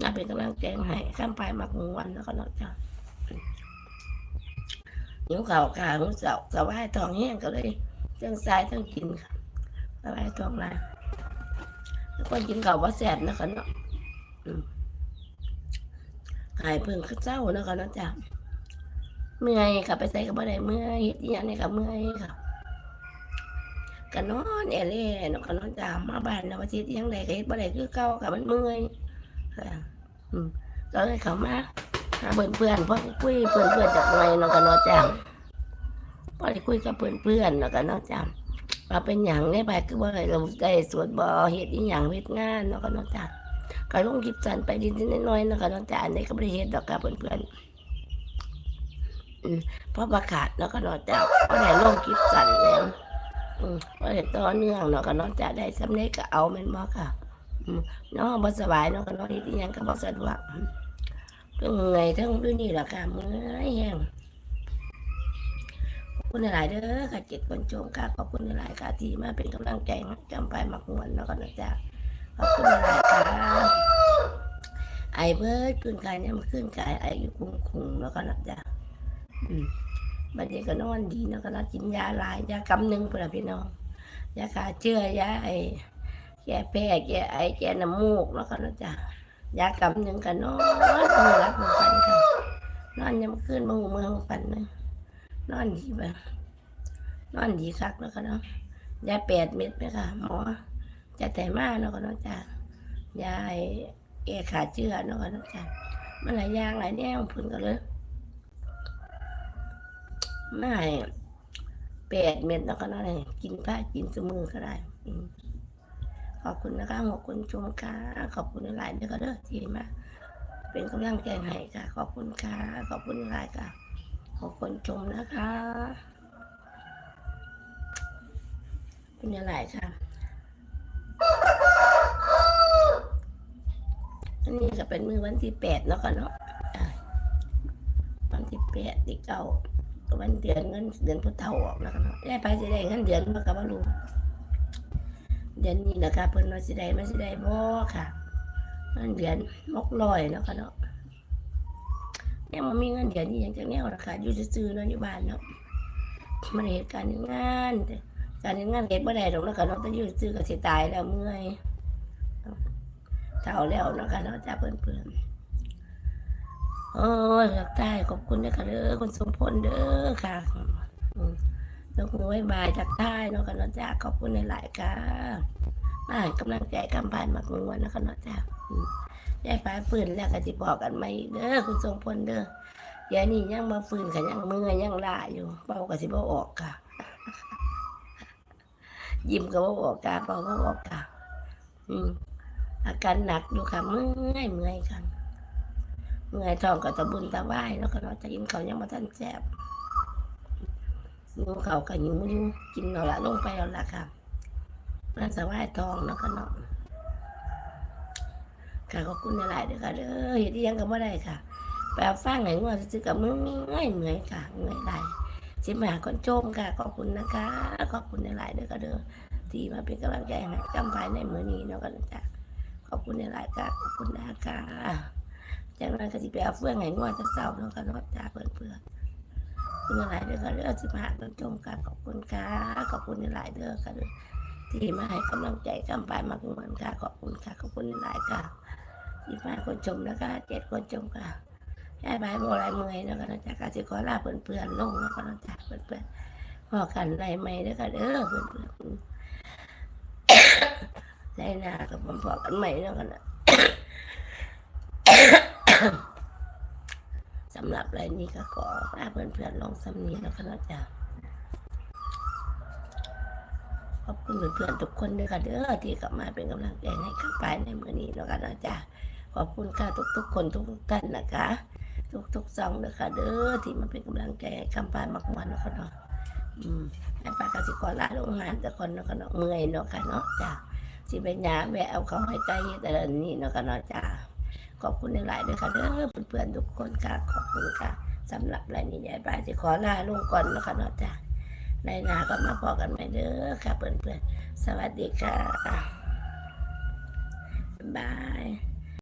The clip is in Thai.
น่าเป็นกำลังใจให้ข้ามไปมักมวนแล้วก็เนาะจ้ะหิวข่าวขาหิวเสาสบายท้องแห้งก็เลยเรื่องทรายทั้งกินค่ะสบายท้องมาแล้วก็กินข้าวว่าแสบนะคะเนาะอืมขายเพิ่งขึ้นเจ้านะคะเนาะจ้ะเมื่อยค่ะไปใส่กับอะไรเมื่อยเฮ็ดอหย่างนี้ค่ะเมื่อยค่ะก็นอนแอเล่เนาะก็นอนจ้ามาบ้านนะว่าสิเฮ็ดอหยังไดก็เฮ็ดบ่ได้คือเก่าค่ะมันเมื่อย ค่ะก็เลยเข้ามาหาเพื่อนเพื่อนเพราะคุยเพื่อนเพื่อนจากหน่อยเนาะก็เนาะจ้าพอได้คุยกับเพื่อนเพื่อนนาะก็เนาะจ้าว่าเป็นหยังได้ไปคือบ่ได้เราได้สวดบ่เฮ็ดอีหยังเฮ็ดงานนาะก็เนาะจ้าก็ลงคลิปสั่นไปดินิดๆน้อยนาะก็เนาะจ้าอันนี้ก็บ่ได้เฮ็ดดอกค่ะเพื่อนๆอืมเพราะประกาศเนาะก็เนาะจ้าบ่ได้ลงคลิปสั่นแล้วอืมบ่ได้ต่อเนื่องเนาะก็เนาะจ้าได้สำเร็จก็เอาแม่นบ่ค่ะอืม น้องบ่สบายเนาะก็นาะเฮ็ดอีหยังก็บ่สะดวกอืมเรื่องไงทั้งด้วยนี่ล่ะค่ะเมื่อยแฮงขอบคุณหลายเด้อค่ะเจ็ดคนชมค่ะขอบคุณหลายค่ะที่มาเป็นกำลังใจจำไปมักมวนเนาะก็นะจ้าขอบคุณหลายค่ะไอ้เบิดขึ้นกายเนี่ยมันขึ้นกายไอ้อยู่คุ้งคุงๆแล้วก็นะจ้าอืมบัดนี้ก็นอนดีเนาะก็นะกินยาหลายยากำหนึ่งเพุ่นล่ะพี่น้องยาขาเชื้อยาไอ้ แก้แพ้แก้ไอแก้น้ำมูกแล้วก็นะจ๊ะยากำหนึ่งกันนอนมือรับมือปันค่ะนอนยามคืนมือมือปันเลยนอนดีแบบนอนดีคักแล้วก็เนาะยาแปดเม็ดไหมค่ะหมอจะแต่มาแล้วก็เนาะจ๊ะยาไอแก้ขาเชื้อแล้วก็เนะจ๊ะมันหลายอย่างหลายแนวเพึ่นก็เลยไม่แปดเม็ดแล้วก็เนาะให้กินผ้ากินสมือก็ได้อืม ขอบคุณนะคะขอบคุณชมค่ะขอบคุณหลายเด้อค่ะเด้อที่มาเป็นกำลังใจให้ค่ะ ขอบคุณค่ะขอบคุณหลายค่ะ ขอบคุณชมนะคะคุณหลายค่ะอันนี้ก็เป็นมือวันที่แปดแล้วกันเนาะวันที่แปดที่เก้าวันเดือนเงินเดือนพุทธเฒ่าออกแล้วกันเนาะได้ไปจะได้เงินเดือนมากับว่ารู้ เดือนนี้นะคะเพิ่นว่าสิได้มาสิได้บ่ค่ะเงินเดือนมกลอยเนาะค่ะเนาะยังบ่มีเงินเดือนนี่ยังจังแนวราคาอยู่ซื่อๆเนาะอยู่บ้านเนาะมันเหตุการณ์งานการงานเฮ็ดบ่ได้ดอกเนาะค่ะเนาะแต่อยู่ซื่อก็สิตายแล้วเมื่อยเฒ่าแล้วเนาะค่ะเนาะจ้าเพิ่นๆโอ้ยอยากตายขอบคุณนะคะเด้อคุณสมพลเด้อค่ะ อืมยกมือไหว้บายทักทายนะกันจ้าขอบคุณในหลายค่ะมาให้กำลังใจกำพานมากงวนนะกันนาะจ้าอืมได้ปลายปืนแล้วก็สิบอกกันไหมเด้อคุณทรงพลเด้อเดี๋ยวนี้ยังมาฟืนกันยังมือยังลาอยู่เป่าก็สิบ่ออกค่ะยิ้มก็บ่ออกค่ะเป่าก็ออกค่ะอืมอาการหนักอยู่ค่ะเมื่อยเมื่อยค่ะเมื่อยท้องก็ตะบุญตะวายแล้วก็นาะจะกินข้ายังมาทันแซ่บ หิวเขาก็หิวอยู่กินเอาละลงไปเอาละค่ะนั่นสวายทองเนาะค่ะเนาะค่ะขอบคุณหลายๆเด้อค่ะเด้อเฮ็ดอิหยังก็บ่ได้ค่ะไปเอาฟังให้งัวซื้อกับมือเมื่อยเหมื่อยค่ะเมื่อยหลายสิมาหาคนชมค่ะขอบคุณนะคะขอบคุณหลายๆเด้อค่ะเด้อที่มาเป็นกำลังใจให้กำภายในมือนี้เนาะกันจ้ะขอบคุณหลายๆค่ะขอบคุณนะคะจากนั้นก็สิไปเอาเฟื่องให้งัวจะเศร้าเนาะค่ะเนาะจ้าเพื่อนๆ คุณหลายเด้อค่ะเด้อที่มาหาคนชมค่ะขอบคุณค่ะขอบคุณหลายเด้อค่ะเด้อที่มาให้กำลังใจกำปายมากเหมือนค่ะขอบคุณค่ะขอบคุณหลายค่ะที่มาคนชมนะคะเจ็ดคนชมค่ะยายบายโบรายเมอยแล้วก็นะจ๊ะกาสิขอลาเพื่อนๆลงแล้วก็นะจ๊ะเพื่อนๆพอกันไรไม่เด้อค่ะเด้อเพื่อนๆได้นากับผมพอกันใหม่แล้วกันนะำหรับรายนี้ก็ขอลาเพื่อนๆลงสำนีแล้วก็นะจ๊ะขอบคุณเพื่อนๆทุกคนด้วยค่ะเด้อที่กลับมาเป็นกำลังใจให้ข้าไปในมือนี้แล้วกันนะจ๊ะขอบคุณค่ะทุกๆคนทุกๆท่านนะคะ ทุกๆซองเลยค่ะเด้อที่มาเป็นกำลังใจให้ข้าไปมากวันแล้วก็เนาะอืมแม่ป้ากสิขอลาโรงงานแต่คนเนาะก็เนาะเมื่อยเนาะค่ะเนาะจ้ะสิไปหยาแวะเอาเขาให้ใจแต่ละนี่เนาะก็เนาะจ้ะ ขอบคุณหลายๆด้วยค่ะเด้อเพื่อนๆทุกคนค่ะขอบคุณค่ะสำหรับรายนี้ยายปลายจะขอลาลงก่อนแล้วค่ะเนาะจ้ะในนาก็มาพอกันใหม่เด้อค่ะเพื่อนๆสวัสดีค่ะบาย